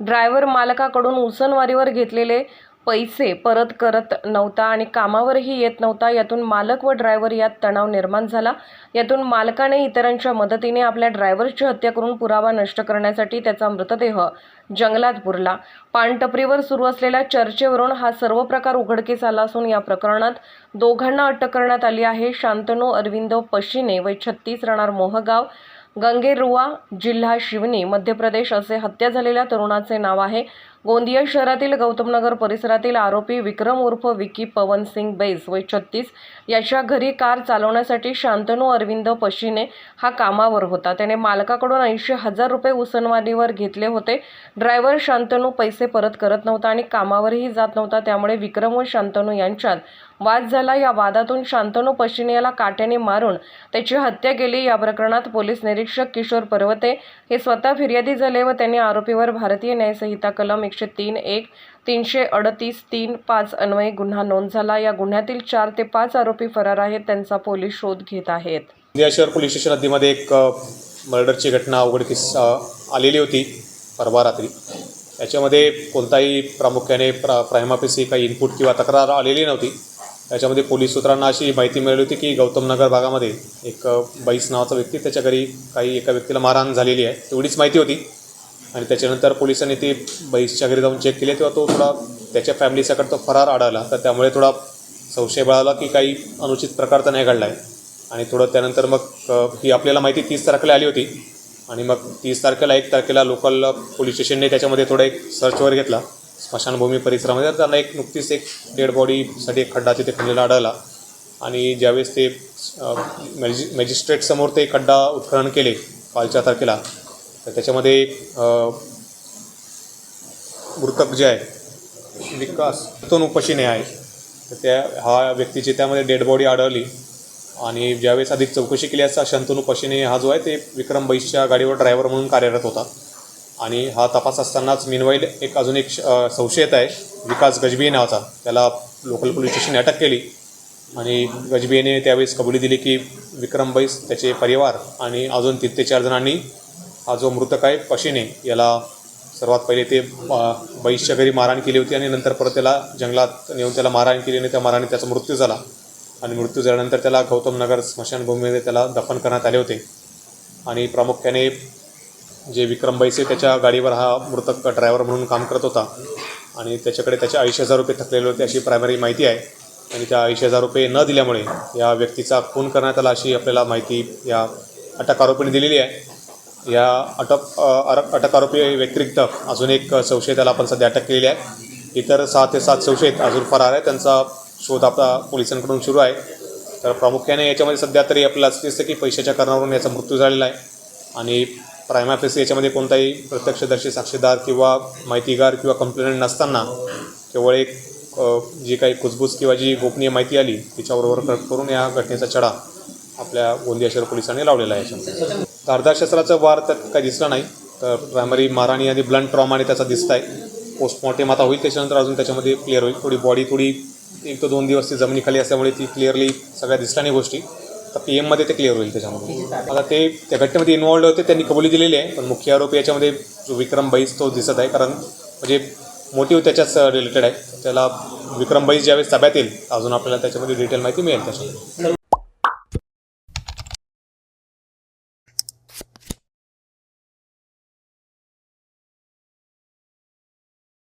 Driver मालकाकडून उसनवारीवर घेतलेले पैसे परत करत नव्हता आणि कामावरही येत नव्हता. यातून मालक व ड्रायव्हर यात तणाव निर्माण झाला. यातून मालकाने इतरांच्या मदतीने आपल्या ड्रायव्हरची हत्या करून पुरावा नष्ट करण्यासाठी त्याचा मृतदेह जंगलात पुरला पानटपरीवर सुरू असलेल्या चर्चेवरून हा सर्व प्रकार उघडकीस आला असून या प्रकरणात दोघांना अटक करण्यात आली आहे. शांतनू अरविंद पशिने वय छत्तीस राहणार मोहगाव गंगेरुवा जिल्हा शिवनी मध्य प्रदेश असे हत्या झालेल्या तरुणाचे नाव आहे गोंदिया शहरातील गौतमनगर परिसरातील आरोपी विक्रम उर्फ विकी पवन सिंग बैस वय छत्तीस याच्या घरी कार चालवण्यासाठी शांतनू अरविंद पशीने हा कामावर होता. त्याने मालकाकडून ऐंशी हजार रुपये उसनवारीवर घेतले होते. ड्रायव्हर शांतनू पैसे परत करत नव्हता आणि कामावरही जात नव्हता. त्यामुळे विक्रम व शांतनू यांच्यात वाद झाला. या वादातून शांतनू पशिने याला काट्याने मारून त्याची हत्या केली. या प्रकरणात पोलीस निरीक्षक किशोर पर्वते हे स्वतः फिर्यादी झाले व त्यांनी आरोपीवर भारतीय न्यायसंहिता कलम एकशे तीन एक तीनशे अडतीस तीन पाच अन्वये गुन्हा नोंद झाला. या गुन्ह्यातील चार ते पाच आरोपी फरार आहेत त्यांचा पोलीस शोध घेत आहेत. गोंदिया शहर पोलीस स्टेशन हद्दीमध्ये एक मर्डरची घटना उघडकीस आलेली होती परवा रात्री. याच्यामध्ये कोणताही प्रामुख्याने प्रा प्रायमापेसी काही इनपुट किंवा तक्रार आलेली नव्हती. त्याच्यामध्ये पोलीस सूत्रांना अशी माहिती मिळाली होती की गौतमनगर भागामध्ये एक बैस नावाचा व्यक्ती त्याच्या घरी काही एका व्यक्तीला मारहाण झालेली आहे. तेवढीच माहिती होती. आणि त्याच्यानंतर पोलिसांनी ती बैसच्या घरी जाऊन चेक केले तेव्हा तो थोडा त्याच्या फॅमिलीसकट तो फरार आढळला. तर त्यामुळे थोडा संशय बळाला की काही अनुचित प्रकार तर नाही घडला आहे आणि थोडं त्यानंतर मग ही आपल्याला माहिती तीस तारखेला आली होती. आणि मग तीस तारखेला एक तारखेला लोकल पोलीस स्टेशनने त्याच्यामध्ये थोडा एक सर्च वगैरे घेतला. स्मशानभूमी परिसरामध्ये. तर त्यांना एक नुकतीच एक डेड बॉडीसाठी एक खड्डा तिथे खणलेला आढळला. आणि ज्यावेळेस ते मॅजि मॅजिस्ट्रेटसमोर ते खड्डा उत्खनन केले कालच्या तारखेला तर त्याच्यामध्ये मृतक जे आहे विकास तो उपशीने आहे. तर त्या हा व्यक्तीची त्यामध्ये डेड बॉडी आढळली आणि ज्यावेळेस अधिक चौकशी केली असता शंतनू पशीने हा जो आहे ते विक्रम बैसच्या गाडीवर ड्रायव्हर म्हणून कार्यरत होता. आणि हा तपास असतानाच मिनवाईल एक अजून एक श- संशयित आहे विकास गजबी नावाचा. त्याला लोकल पोलीस स्टेशनने अटक केली आणि गजबीने त्यावेळेस कबुली दिली की विक्रम बैस त्याचे परिवार आणि अजून तीन ते चार जणांनी हा जो मृतक आहे पशीने याला सर्वात पहिले ते अ, बैसच्या घरी मारहाण केली होती आणि नंतर परत त्याला जंगलात नेऊन त्याला मारहाण केली आणि त्या मारहाणीत त्याचा मृत्यू झाला. आणि मृत्यू झाल्यानंतर त्याला गौतमनगर स्मशानभूमीमध्ये त्याला दफन करण्यात आले होते. आणि प्रामुख्याने जे विक्रम बैसे त्याच्या गाडीवर हा मृतक ड्रायव्हर म्हणून काम करत होता. आणि त्याच्याकडे त्याचे ऐंशी हजार रुपये थकलेले होते अशी प्रायमरी माहिती आहे. आणि त्या ऐंशी हजार रुपये न दिल्यामुळे या व्यक्तीचा खून करण्यात आला अशी आपल्याला माहिती या अटक आरोपीने दिलेली आहे. या अटक अटक आरोपी व्यतिरिक्त अजून एक संशयिताला आपण सध्या अटक केलेली आहे. इतर सहा ते सात संशयित अजून फरार आहे त्यांचा शोध आपला पोलिसांकडून सुरू आहे. तर प्रामुख्याने याच्यामध्ये सध्या तरी आपल्याला असं दिसतं की पैशाच्या कारणावरून याचा मृत्यू झालेला आहे. आणि प्रायमाफेसी याच्यामध्ये कोणताही प्रत्यक्षदर्शी साक्षीदार किंवा माहितीगार किंवा कंप्लेंट नसताना केवळ एक जी काही कुजबूज किंवा जी गोपनीय माहिती आली तिच्याबरोबर कट करून या घटनेचा चढा आपल्या गोंदिया शहर पोलिसांनी लावलेला आहे. याच्यामध्ये धारदार वार त्यात काही दिसला नाही. तर प्रायमरी मारहाणी आणि ब्लंट ट्रॉमाने त्याचा दिसत आहे पोस्टमॉर्टेम आता होईल त्याच्यानंतर अजून त्याच्यामध्ये क्लिअर होईल. थोडी बॉडी थोडी एक ते दोन दिवस ती जमिनीखाली असल्यामुळे ती क्लिअरली सगळ्या दिसल्या नाही गोष्टी. तर पी एममध्ये ते क्लिअर होईल त्याच्यामध्ये. आता ते त्या घटनेमध्ये इन्वॉल्ड होते त्यांनी कबुली दिलेली आहे. पण मुख्य आरोपी याच्यामध्ये जो विक्रम बैस तो दिसत आहे. कारण म्हणजे मोटिव्ह त्याच्याच रिलेटेड आहे. त्याला विक्रम बैस ज्यावेळेस ताब्यात येईल अजून आपल्याला त्याच्यामध्ये डिटेल माहिती मिळेल त्याच्यामध्ये.